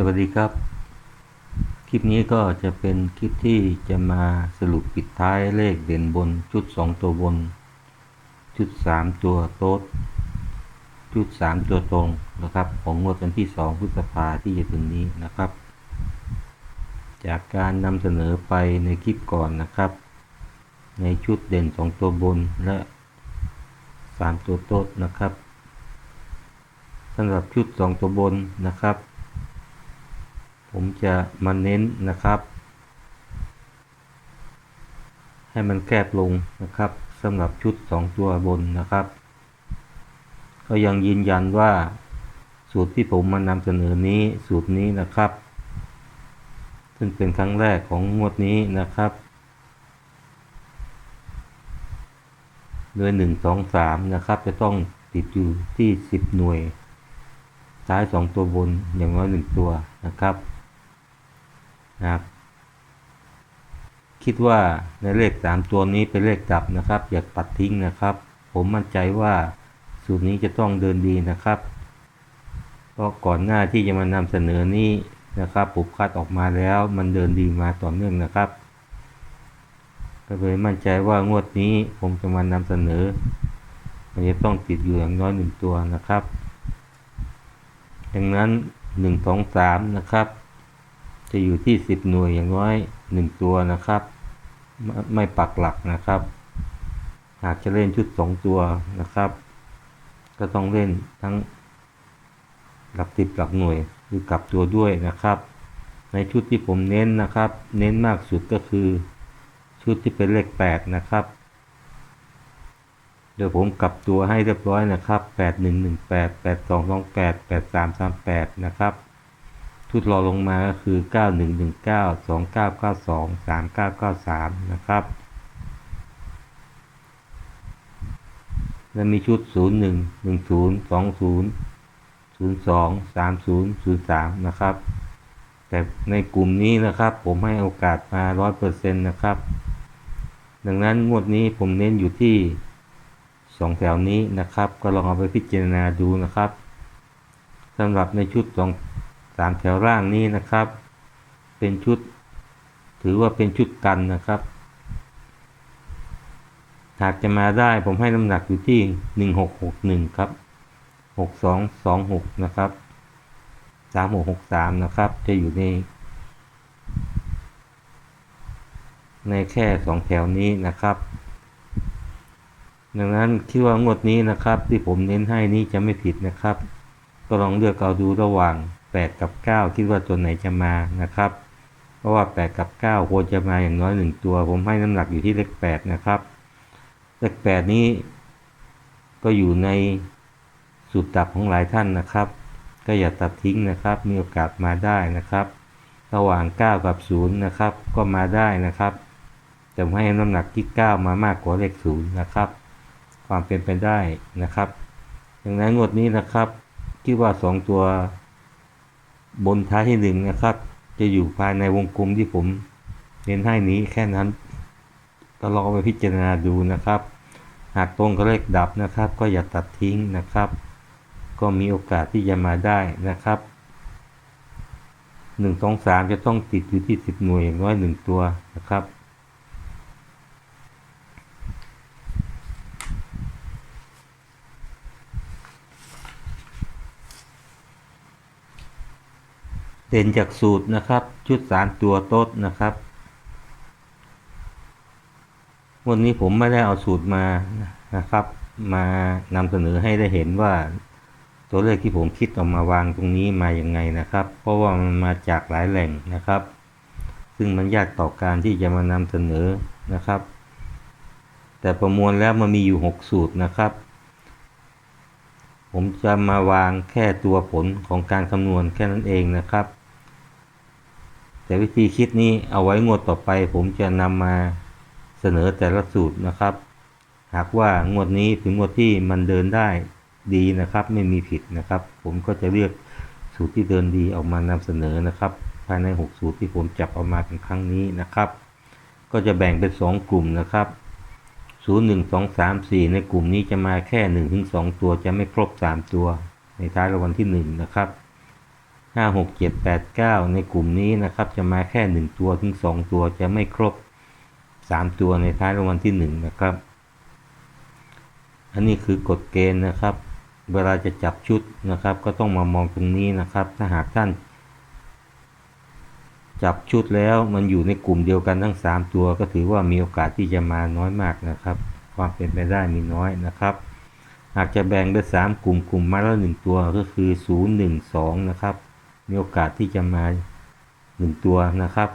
สวัสดีครับ คลิปนี้ก็จะเป็นคลิปที่จะมาสรุปปิดท้ายเลขเด่นบนชุด 2 ตัวบน ชุด 3 ตัวโต๊ดชุด 3 ตัวตรงนะครับ ของงวดวันที่ 2 พฤษภาที่จะถึงนี้นะครับ จากการนำเสนอไปในคลิปก่อนนะครับ ในชุดเด่น 2 ตัวบนและ 3 ตัวโต๊ดนะครับสำหรับชุด 2 ตัวบนนะครับ ผมจะมาเน้นนะครับ ให้มันแคบลงนะครับสำหรับชุด 2 ตัวบนนะครับ ก็ยังยืนยันว่าสูตรที่ผมมานำเสนอนี้สูตรนี้นะครับ ซึ่งเป็นครั้งแรกของงวดนี้นะครับโดย1 2 3 นะครับ จะต้องติดอยู่ที่ 10 หน่วยท้าย 2 ตัวบนอย่างน้อย 1 ตัวนะครับ นะครับ คิดว่าในเลข 3 ตัวนี้เป็นเลขดับนะครับ อย่าปัดทิ้งนะครับ ผมมั่นใจว่าสูตรนี้จะต้องเดินดีนะครับเพราะก่อนหน้าที่จะมานำเสนอนี้นะครับผมคัดออกมาแล้วมันเดินดีมาต่อเนื่องนะครับ ก็เลยมั่นใจว่างวดนี้ผมจะมานำเสนอ มันจะต้องติดอยู่อย่างน้อยหนึ่งตัวนะครับดังนั้นหนึ่งสองสามนะครับ จะอยู่ที่สิบหน่วยอย่างน้อยหนึ่งตัวนะครับไม่ไม่ปักหลักนะครับ หากจะเล่นชุดสองตัวนะครับ ก็ต้องเล่นทั้งหลักสิบหลักหน่วยหรือกลับตัวด้วยนะครับ ในชุดที่ผมเน้นนะครับ เน้นมากสุดก็คือ ชุดที่เป็นเลขแปดนะครับเดี๋ยวผมกลับตัวให้เรียบร้อยนะครับแปดหนึ่งหนึ่งแปดแปดสองสองแปดแปดสามสามแปดนะครับ ชุดรอลงมาก็คือเก้าหนึ่งหนึ่งเก้าสองเก้าเก้าสองสามเก้าเก้าสามนะครับ และมีชุดศูนย์หนึ่งหนึ่งศูนย์สองศูนย์ศูนย์สองสามศูนย์ศูนย์สามนะครับ แต่ในกลุ่มนี้นะครับ ผมให้โอกาสมาร้อยเปอร์เซ็นต์นะครับ ดังนั้นงวดนี้ผมเน้นอยู่ที่สองแถวนี้นะครับ ก็ลองเอาไปพิจารณาดูนะครับสำหรับในชุดสอง สามแถวล่างนี้นะครับ เป็นชุด ถือว่าเป็นชุดกันนะครับ หากจะมาได้ผมให้น้ำหนักอยู่ที่หนึ่งหกหกหนึ่งครับหกสองสองหกนะครับสามหกหกสามนะครับ จะอยู่ใน ในแค่สองแถวนี้นะครับดังนั้นคิดว่างวดนี้นะครับที่ผมเน้นให้นี้จะไม่ผิดนะครับ ก็ลองเลือกเอาดูระหว่าง 8 กับ 9 คิดว่าตัวไหนจะมานะครับ เพราะว่า 8 กับ 9ควรจะมาอย่างน้อย 1 ตัว ผมให้น้ำหนักอยู่ที่เลข 8 นะครับ เลข 8 นี้ ก็อยู่ในสุดดับของหลายท่านนะครับ ก็อย่าตัดทิ้งนะครับ มีโอกาสมาได้นะครับ ระหว่าง 9 กับ 0 นะครับ ก็มาได้นะครับแต่ให้น้ำหนักที่ 9 มามากกว่าเลข 0 นะครับ ความเป็นไปได้นะครับดังนั้นงวดนี้นะครับคิดว่า 2 ตัว บนท้ายที่หนึ่งนะครับ จะอยู่ภายในวงกลมที่ผมเน้นให้นี้แค่นั้นก็ลองไปพิจารณาดูนะครับ หากตรงกับเลขดับนะครับ ก็อย่าตัดทิ้งนะครับ ก็มีโอกาสที่จะมาได้นะครับหนึ่งสองสามจะต้องติดอยู่ที่สิบหน่วยอย่างน้อยหนึ่งตัวนะครับ เด่นจากสูตรนะครับ ชุดสามตัวโต๊ดนะครับ วันนี้ผมไม่ได้เอาสูตรมานะครับ มานำเสนอให้ได้เห็นว่า ตัวเลขที่ผมคิดออกมาวางตรงนี้มาอย่างไงนะครับ เพราะว่ามันมาจากหลายแหล่งนะครับ ซึ่งมันยากต่อการที่จะมานำเสนอนะครับ แต่ประมวลแล้วมันมีอยู่ 6 สูตรนะครับผมจะมาวางแค่ตัวผลของการคำนวณแค่นั้นเองนะครับ แต่วิธีคิดนี้เอาไว้งวดต่อไปผมจะนำมาเสนอแต่ละสูตรนะครับ หากว่างวดนี้ถึงงวดที่มันเดินได้ดีนะครับ ไม่มีผิดนะครับ ผมก็จะเลือกสูตรที่เดินดีออกมานำเสนอนะครับ ภายใน 6 สูตรที่ผมจับออกมาเป็นครั้งนี้นะครับ ก็จะแบ่งเป็น 2 กลุ่มนะครับ 0 1 2 3 4 ในกลุ่มนี้จะมาแค่1ถึง2ตัวจะไม่ครบ 3 ตัว ในท้ายรางวัลที่ 1 นะครับ ห้าหกเจ็ดแปดเก้าในกลุ่มนี้นะครับ จะมาแค่หนึ่งตัวถึงสองตัวจะไม่ครบสามตัวในท้ายรางวัลที่หนึ่งนะครับ อันนี้คือกฎเกณฑ์นะครับ เวลาจะจับชุดนะครับ ก็ต้องมามองตรงนี้นะครับ ถ้าหากท่านจับชุดแล้วมันอยู่ในกลุ่มเดียวกันทั้ง 3 ตัว ก็ถือว่ามีโอกาสที่จะมาน้อยมากนะครับ ความเป็นไปได้มีน้อยนะครับ หากจะแบ่งเป็น3กลุ่มกลุ่มมาละ1ตัวก็คือ 0 1 2 นะครับ มีโอกาสที่จะมา1ตัวนะครับ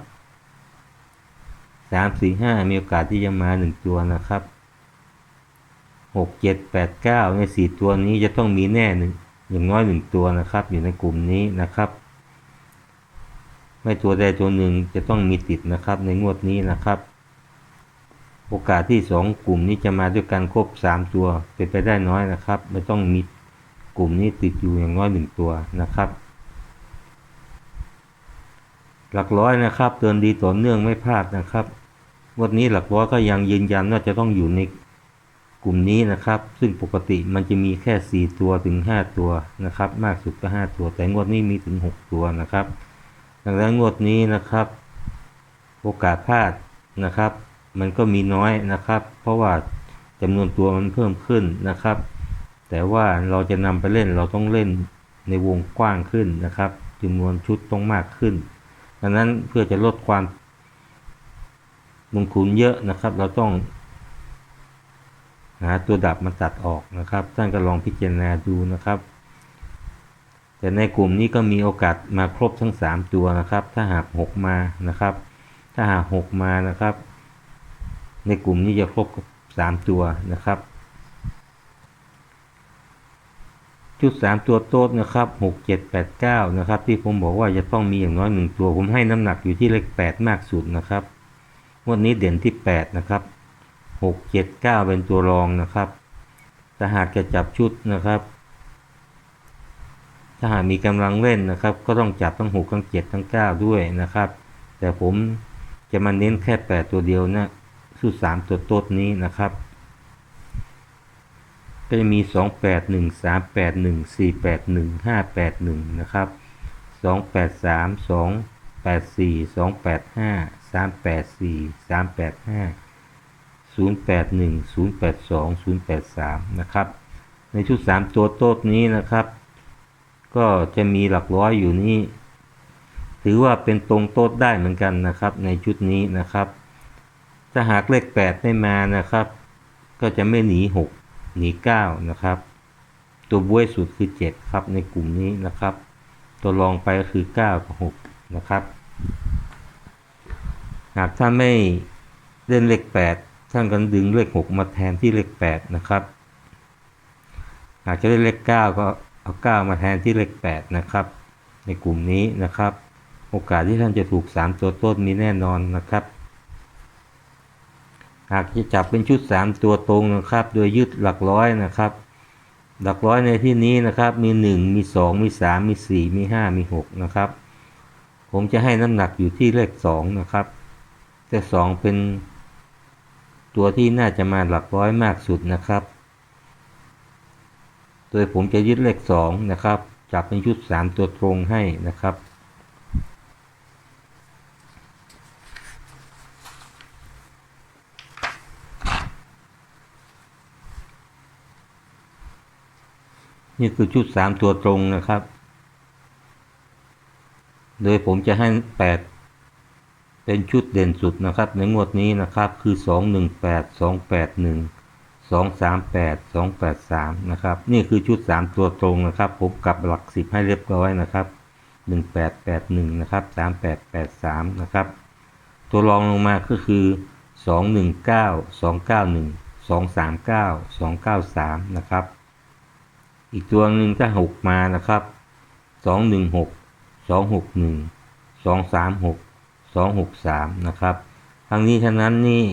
3 4 5มีโอกาสที่จะมา1ตัวนะครับ6 7 8 9ใน4ตัวนี้จะต้องมีแน่หนึ่งอย่างน้อย1ตัวนะครับ อยู่ในกลุ่มนี้นะครับ ไม่ตัวใดตัวหนึ่งจะต้องมีติดนะครับในงวดนี้นะครับ โอกาสที่สองกลุ่มนี้จะมาด้วยกันครบสามตัวเป็นไปได้น้อยนะครับ ไม่ต้องมีกลุ่มนี้ติดอยู่อย่างน้อยหนึ่งตัวนะครับ หลักร้อยนะครับเตือนดีต่อเนื่องไม่พลาดนะครับงวันนี้หลักร้อยก็ยังยืนยันว่าจะต้องอยู่ในกลุ่มนี้นะครับ ซึ่งปกติมันจะมีแค่สี่ตัวถึงห้าตัวนะครับ มากสุดก็ห้าตัว แต่งวดนี้มีถึงหกตัวนะครับดังนั้นงวดนี้นะครับ โอกาสพลาดนะครับ มันก็มีน้อยนะครับ เพราะว่าจำนวนตัวมันเพิ่มขึ้นนะครับ แต่ว่าเราจะนำไปเล่นเราต้องเล่นในวงกว้างขึ้นนะครับจำนวนชุดต้องมากขึ้น ดังนั้นเพื่อจะลดความลงทุนเยอะนะครับ เราต้องหาตัวดับมาตัดออกนะครับ ท่านก็ลองพิจารณาดูนะครับ แต่ในกลุ่มนี้ก็มีโอกาสมาครบทั้ง 3 ตัวนะครับ ถ้าหาก 6 มานะครับ ถ้าหาก 6 มานะครับ ในกลุ่มนี้จะครบ 3 ตัวนะครับ ชุด 3 ตัวโต๊ดนะครับ 6 7 8 9 นะครับ ที่ผมบอกว่าจะต้องมีอย่างน้อย 1 ตัว ผมให้น้ำหนักอยู่ที่เลข 8 มากสุดนะครับงวดนี้เด่นที่ 8 นะครับ 6 7 9 เป็นตัวรองนะครับถ้าหากจะจับชุดนะครับ ถ้าหากมีกำลังเล่นนะครับ ก็ต้องจับทั้ง 6 ทั้ง 7 ทั้ง 9 ด้วยนะครับ แต่ผมจะมาเน้นแค่ 8 ตัวเดียวนะชุด 3 ตัวโต๊ดนี้นะครับ ก็จะมี 2 8 1 3 8 1 4 8 1 5 8 1 นะครับ 2 8 3 2 8 4 2 8 5 3 8 4 3 8 5 0 8 1 0 8 2 0 8 3 นะครับ ในชุด 3 ตัวโต๊ดนี้นะครับ ก็จะมีหลักร้อยอยู่นี่ ถือว่าเป็นตรงโต๊ดได้เหมือนกันนะครับ ในชุดนี้นะครับ ถ้าหากเลข 8 ไม่มานะครับ ก็จะไม่หนี 6 หนี 9 นะครับ ตัวบวยสุดคือ 7 ครับในกลุ่มนี้นะครับ ตัวรองไปก็คือ 9 กับ 6 นะครับหากท่านไม่เล่นเลข 8 ท่านก็ดึงเลข 6 มาแทนที่เลข 8 นะครับหากจะได้เลข 9 ก็เอา 9 มาแทนที่เลข 8 นะครับ ในกลุ่มนี้นะครับ โอกาสที่ท่านจะถูก 3 ตัวต้นมีแน่นอนนะครับ หากจะจับเป็นชุด 3 ตัวตรงนะครับ โดยยึดหลักร้อยนะครับ หลักร้อยในที่นี้นะครับ มี 1 มี 2 มี 3 มี 4 มี 5 มี 6 นะครับ ผมจะให้น้ำหนักอยู่ที่เลข 2 นะครับ แต่ 2 เป็นตัวที่น่าจะมาหลักร้อยมากสุดนะครับ โดยผมจะยึดเลข 2 นะครับ จับเป็นชุด 3 ตัวตรงให้นะครับ นี่คือชุด3ตัวตรงนะครับ โดยผมจะให้8เป็นชุดเด่นสุดนะครับ ในงวดนี้นะครับคือ218 281 238 283นะครับ นี่คือชุด3ตัวตรงนะครับ ผมกลับหลัก10ให้เรียบร้อยนะครับ1881นะครับ3883นะครับ ตัวรองลงมาก็คือ219 291 239 293นะครับ อีกตัวหนึ่งถ้า6มานะครับ216 261 236 263นะครับทั้งนี้ทั้งนั้นนี่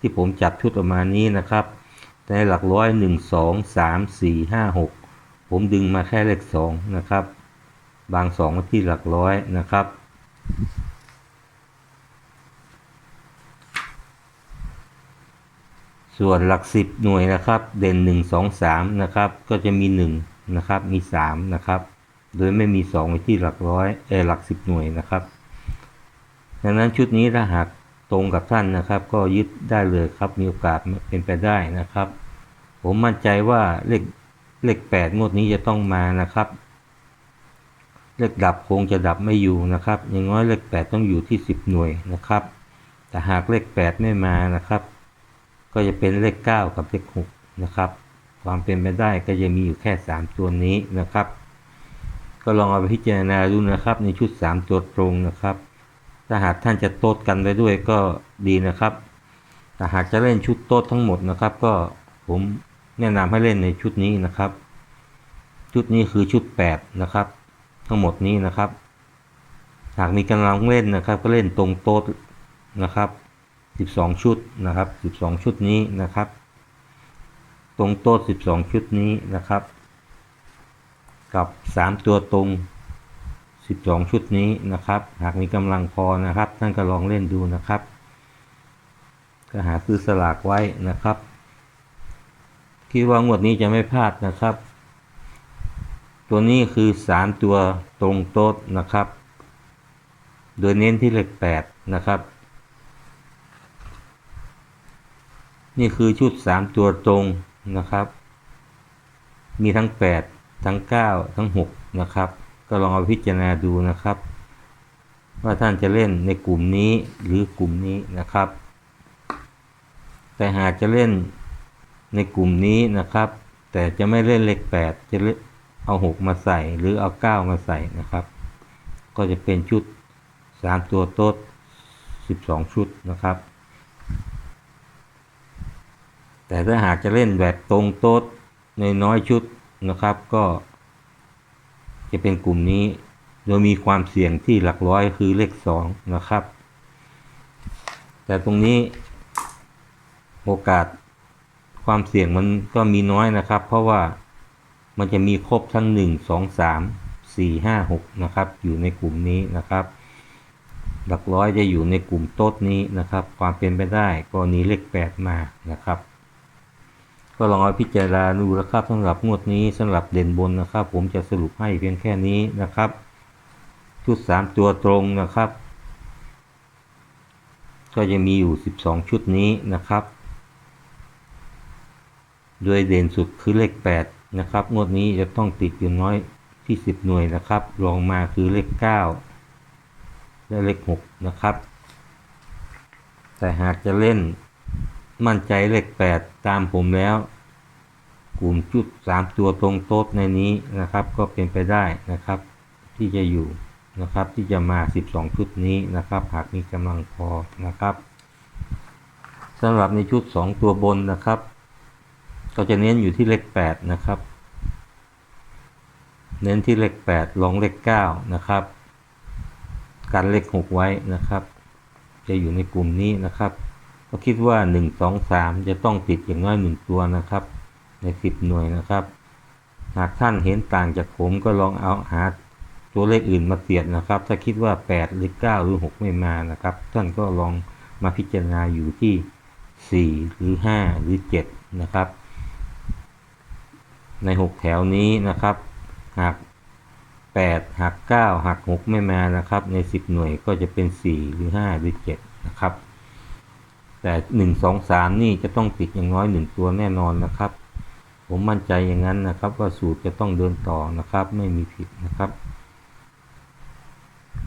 ที่ผมจับชุดออกมานี้นะครับ ในหลักร้อย1 2 3 4 5 6ผมดึงมาแค่เลข2นะครับ บาง2มาที่หลักร้อยนะครับ ส่วนหลัก10หน่วยนะครับ เด่น1 2 3นะครับ ก็จะมี1นะครับมี3นะครับ โดยไม่มีสองไว้ที่หลักร้อยเออหลักสิบหน่วยนะครับดังนั้นชุดนี้ถ้าหากตรงกับท่านนะครับ ก็ยึดได้เลยครับมีโอกาสเป็นไปได้นะครับ ผมมั่นใจว่าเลขเลขแปดงวดนี้จะต้องมานะครับ เลขดับคงจะดับไม่อยู่นะครับ อย่างน้อยเลขแปดต้องอยู่ที่สิบหน่วยนะครับ แต่หากเลขแปดไม่มานะครับ ก็จะเป็นเลขเก้ากับเลขหกนะครับความเป็นไปได้ก็จะมีอยู่แค่สามตัวนี้นะครับ ก็ลองเอาไปพิจารณาดูนะครับ ในชุดสามตัวตรงนะครับ ถ้าหากท่านจะโต๊ดกันไปด้วยก็ดีนะครับแต่หากจะเล่นชุดโต๊ดทั้งหมดนะครับ ก็ผมแนะนำให้เล่นในชุดนี้นะครับ ชุดนี้คือชุดแปดนะครับ ทั้งหมดนี้นะครับ หากมีกำลังเล่นนะครับ ก็เล่นตรงโต๊ดนะครับ 12 ชุดนะครับ 12 ชุดนี้นะครับ ตรงโต๊ด12 ชุดนี้นะครับ กับ 3 ตัวตรง 12 ชุดนี้นะครับ หากมีกำลังพอนะครับท่านก็ลองเล่นดูนะครับ ก็หาซื้อสลากไว้นะครับ คิดว่างวดนี้จะไม่พลาดนะครับ ตัวนี้คือ 3 ตัวตรงโต๊ดนะครับ โดยเน้นที่เลข8นะครับ นี่คือชุด 3 ตัวตรงนะครับ มีทั้ง 8 ทั้ง 9 ทั้ง 6 นะครับ ก็ลองเอาพิจารณาดูนะครับ ว่าท่านจะเล่นในกลุ่มนี้หรือกลุ่มนี้นะครับ แต่หากจะเล่นในกลุ่มนี้นะครับ แต่จะไม่เล่นเลข 8 จะเล่นเอา 6 มาใส่หรือเอา 9 มาใส่นะครับ ก็จะเป็นชุด 3 ตัวโต๊ด12 ชุดนะครับ แต่ถ้าหากจะเล่นแบบตรงโต๊ดในน้อยชุดนะครับก็จะเป็นกลุ่มนี้ โดยมีความเสี่ยงที่หลักร้อยคือเลขสองนะครับ แต่ตรงนี้โอกาสความเสี่ยงมันก็มีน้อยนะครับ เพราะว่ามันจะมีครบทั้งหนึ่งสองสามสี่ห้าหกนะครับ อยู่ในกลุ่มนี้นะครับ หลักร้อยจะอยู่ในกลุ่มโต๊ดนี้นะครับ ความเป็นไปได้กรณีเลขแปดมานะครับ ก็ลองเอาพิจารณาดูนะครับสำหรับงวดนี้สำหรับเด่นบนนะครับ ผมจะสรุปให้เพียงแค่นี้นะครับ ชุด 3 ตัวตรงนะครับ ก็จะมีอยู่ 12 ชุดนี้นะครับ โดยเด่นสุดคือเลข 8 นะครับ งวดนี้จะต้องติดอยู่น้อยที่ 10 หน่วยนะครับรองมาคือเลข 9 และเลข 6 นะครับ แต่หากจะเล่น มั่นใจเลข8ตามผมแล้ว กลุ่มชุด3ตัวตรงโต๊ดในนี้นะครับ ก็เป็นไปได้นะครับ ที่จะอยู่นะครับ ที่จะมา 12 ชุดนี้นะครับ หากมีกำลังพอนะครับสำหรับในชุด 2 ตัวบนนะครับ ก็จะเน้นอยู่ที่เลข 8 นะครับ เน้นที่เลข 8 ลองเลข 9 นะครับกันเลข 6 ไว้นะครับ จะอยู่ในกลุ่มนี้นะครับ ก็คิดว่า 1 2 3 จะต้องติดอย่างน้อย 1 ตัวนะครับ ใน 10 หน่วยนะครับ หากท่านเห็นต่างจากผมก็ลองเอาหาตัวเลขอื่นมาเสียดนะครับ ถ้าคิดว่า 8 หรือ 9 หรือ 6 ไม่มานะครับ ท่านก็ลองมาพิจารณาอยู่ที่ 4 หรือ 5 หรือ 7 นะครับ ใน 6 แถวนี้นะครับ หาก 8 หาก 9 หาก 6 ไม่มานะครับ ใน 10 หน่วยก็จะเป็น 4 หรือ 5 หรือ 7 นะครับ แต่1 2 3นี่จะต้องติดอย่างน้อย1ตัวแน่นอนนะครับ ผมมั่นใจอย่างนั้นนะครับว่าสูตรจะต้องเดินต่อนะครับ ไม่มีผิดนะครับ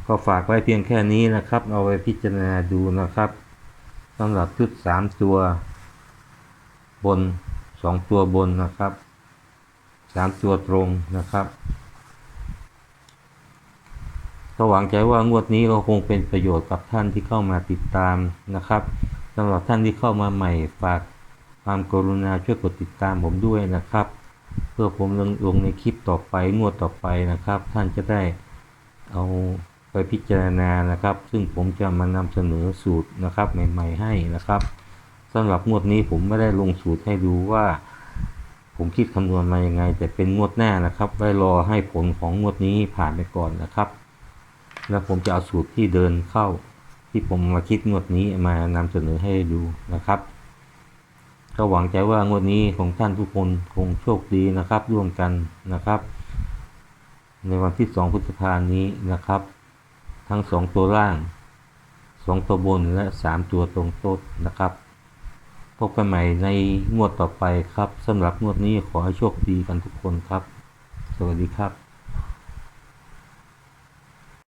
ก็ฝากไว้เพียงแค่นี้นะครับ เอาไว้พิจารณาดูนะครับสำหรับชุด3ตัวบน2ตัวบนนะครับ3ตัวตรงนะครับก็หวังใจว่างวดนี้ก็คงเป็นประโยชน์กับท่านที่เข้ามาติดตามนะครับ สำหรับท่านที่เข้ามาใหม่ฝากความกรุณาช่วยกดติดตามผมด้วยนะครับ เพื่อผมลงลงในคลิปต่อไปงวดต่อไปนะครับ ท่านจะได้เอาไปพิจารณานะครับ ซึ่งผมจะมานำเสนอสูตรนะครับใหม่ ๆ ให้นะครับสำหรับงวดนี้ผมไม่ได้ลงสูตรให้ดูว่า ผมคิดคำนวณมายังไง แต่เป็นงวดหน้านะครับ ไว้รอให้ผลของงวดนี้ผ่านไปก่อนนะครับ แล้วผมจะเอาสูตรที่เดินเข้า ที่ผมมาคิดงวดนี้มานำเสนอให้ดูนะครับก็หวังใจว่างวดนี้ของท่านทุกคนคงโชคดีนะครับ ร่วมกันนะครับ ในวันที่ 2 พฤษภาคมนี้นะครับ ทั้ง 2 ตัวล่าง 2 ตัวบนและ 3 ตัวตรงโต๊ดนะครับ พบกันใหม่ในงวดต่อไปครับสำหรับงวดนี้ขอให้โชคดีกันทุกคนครับ สวัสดีครับ